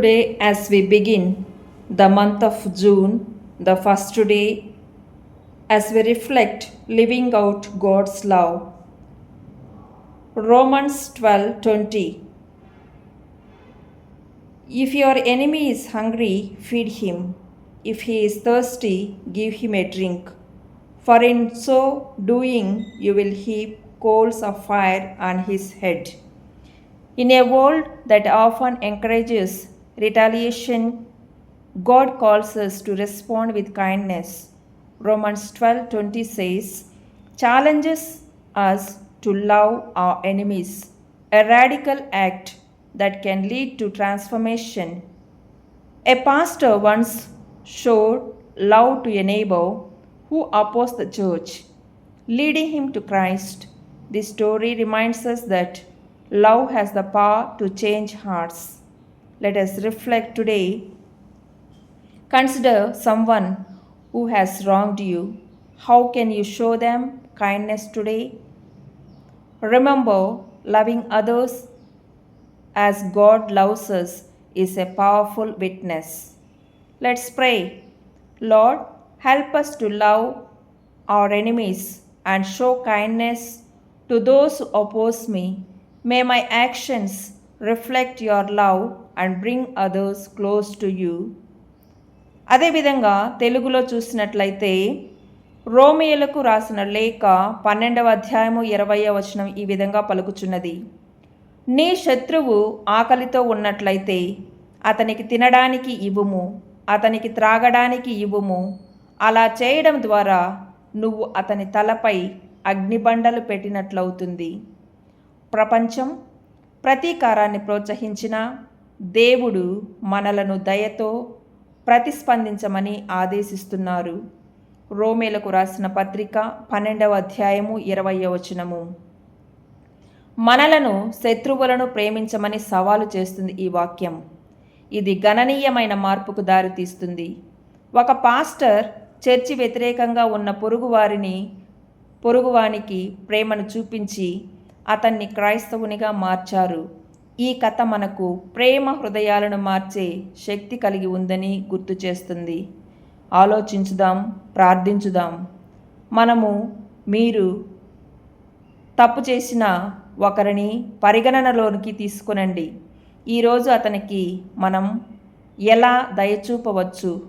Today, as we begin the month of June, the first day, as we reflect living out God's love. Romans 12:20 If your enemy is hungry, feed him. If he is thirsty, give him a drink. For in so doing, you will heap coals of fire on his head. In a world that often encourages retaliation, God calls us to respond with kindness. Romans 12:20 says, challenges us to love our enemies, a radical act that can lead to transformation. A pastor once showed love to a neighbor who opposed the church, leading him to Christ. This story reminds us that love has the power to change hearts. Let us reflect today. Consider someone who has wronged you. How can you show them kindness today? Remember, loving others as God loves us is a powerful witness. Let's pray. Lord, help us to love our enemies and show kindness to those who oppose me. May my actions reflect your love and bring others close to you అదేవిధంగా తెలుగులో చూసినట్లయితే రోమియోలకు రాసిన లేఖ పన్నెండవ అధ్యాయము ఇరవయవ వచనం ఈ విధంగా పలుకుచున్నది. నీ శత్రువు ఆకలితో ఉన్నట్లయితే అతనికి తినడానికి ఇవ్వుము అతనికి త్రాగడానికి ఇవ్వుము. అలా చేయడం ద్వారా నువ్వు అతని తలపై అగ్నిబండలు పెట్టినట్లవుతుంది. ప్రపంచం ప్రతీకారాన్ని ప్రోత్సహించినా దేవుడు మనలను దయతో ప్రతిస్పందించమని ఆదేశిస్తున్నారు. రోమేలకు రాసిన పత్రిక పన్నెండవ అధ్యాయము ఇరవయ వచనము. మనలను శత్రువులను ప్రేమించమని సవాలు చేస్తుంది ఈ వాక్యం. ఇది గణనీయమైన మార్పుకు దారితీస్తుంది ఒక పాస్టర్ చర్చి వ్యతిరేకంగా ఉన్న పొరుగువారిని పొరుగువానికి ప్రేమను చూపించి అతన్ని క్రైస్తవునిగా మార్చారు. ఈ కథ మనకు ప్రేమ హృదయాలను మార్చే శక్తి కలిగి ఉందని గుర్తు చేస్తుంది. ఆలోచించుదాం ప్రార్థించుదాం. మనము మీరు తప్పు చేసిన ఒకరిని పరిగణనలోనికి తీసుకునండి. ఈరోజు అతనికి మనం ఎలా దయచూపవచ్చు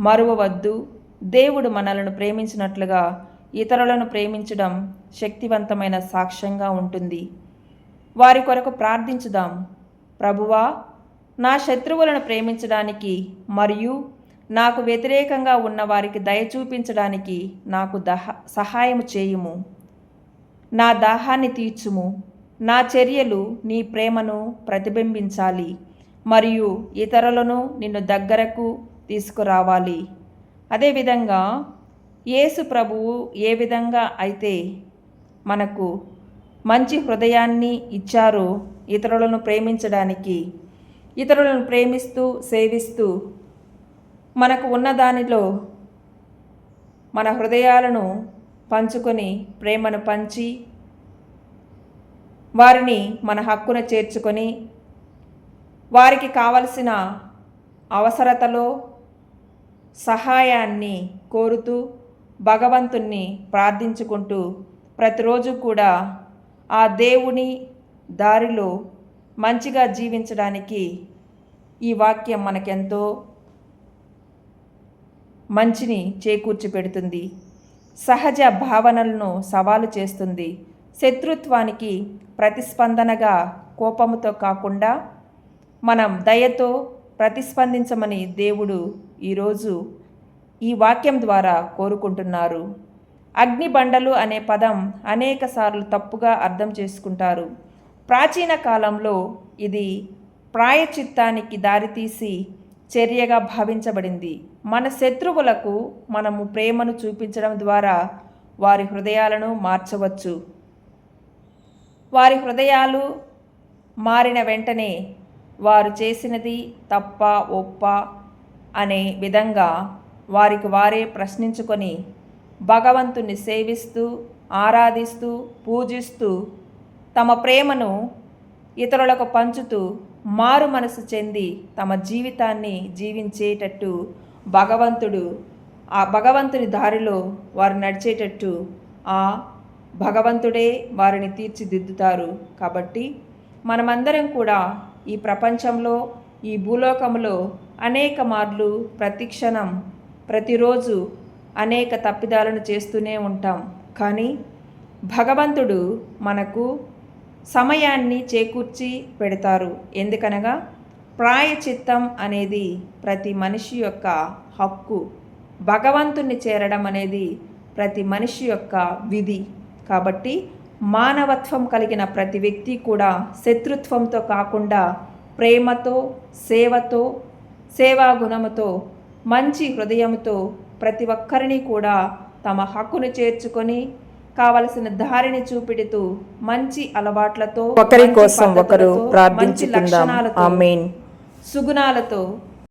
మరువవద్దు. దేవుడు మనలను ప్రేమించినట్లుగా ఇతరులను ప్రేమించడం శక్తివంతమైన సాక్ష్యంగా ఉంటుంది. వారి కొరకు ప్రార్థించుదాం. ప్రభువా నా శత్రువులను ప్రేమించడానికి మరియు నాకు వ్యతిరేకంగా ఉన్న వారికి దయ చూపించడానికి నాకు దహ సహాయము చేయుము. నా దాహాన్ని తీర్చుము. నా చర్యలు నీ ప్రేమను ప్రతిబింబించాలి మరియు ఇతరులను నిన్ను దగ్గరకు తీసుకురావాలి. అదేవిధంగా యేసు ప్రభువు ఏ విధంగా అయితే మనకు మంచి హృదయాన్ని ఇచ్చారో ఇతరులను ప్రేమించడానికి. ఇతరులను ప్రేమిస్తూ సేవిస్తూ మనకు ఉన్న దానిలో మన హృదయాలను పంచుకొని ప్రేమను పంచి వారిని మన హక్కున చేర్చుకొని వారికి కావలసిన అవసరతలో సహాయాన్ని కోరుతూ భగవంతుణ్ణి ప్రార్థించుకుంటూ ప్రతిరోజు కూడా ఆ దేవుని దారిలో మంచిగా జీవించడానికి ఈ వాక్యం మనకెంతో మంచిని చేకూర్చి పెడుతుంది సహజ భావనలను సవాలు చేస్తుంది. శత్రుత్వానికి ప్రతిస్పందనగా కోపముతో కాకుండా మనం దయతో ప్రతిస్పందించమని దేవుడు ఈరోజు ఈ వాక్యం ద్వారా కోరుకుంటున్నారు. అగ్నిబండలు అనే పదం అనేకసార్లు తప్పుగా అర్థం చేసుకుంటారు. ప్రాచీన కాలంలో ఇది ప్రాయచిత్తానికి దారితీసి చర్యగా భావించబడింది. మన శత్రువులకు మనము ప్రేమను చూపించడం ద్వారా వారి హృదయాలను మార్చవచ్చు. వారి హృదయాలు మారిన వెంటనే వారు చేసినది తప్ప ఒప్ప అనే విధంగా వారికి వారే ప్రశ్నించుకొని భగవంతుని సేవిస్తూ ఆరాధిస్తూ పూజిస్తూ తమ ప్రేమను ఇతరులకు పంచుతూ మారు మనసు చెంది తమ జీవితాన్ని జీవించేటట్టు భగవంతుడు ఆ భగవంతుని దారిలో వారు నడిచేటట్టు ఆ భగవంతుడే వారిని తీర్చిదిద్దుతారు. కాబట్టి మనమందరం కూడా ఈ ప్రపంచంలో ఈ భూలోకంలో అనేక మార్లు ప్రతిక్షణం ప్రతిరోజు అనేక తప్పిదాలను చేస్తూనే ఉంటాం. కానీ భగవంతుడు మనకు సమయాన్ని చేకూర్చి పెడతారు. ఎందుకనగా ప్రాయచిత్తం అనేది ప్రతి మనిషి యొక్క హక్కు. భగవంతుణ్ణి చేరడం అనేది ప్రతి మనిషి యొక్క విధి. కాబట్టి మానవత్వం కలిగిన ప్రతి వ్యక్తి కూడా శత్రుత్వంతో కాకుండా ప్రేమతో సేవతో సేవా గుణముతో మంచి హృదయంతో ప్రతి ఒక్కరిని కూడా తమ హక్కును చేర్చుకొని కావలసిన దారిని చూపిడుతూ మంచి అలవాట్లతో ఒకరి కోసం ఒకరు మంచి ప్రార్థించుకుందాం. లక్షణాలతో, ఆమేన్. సుగుణాలతో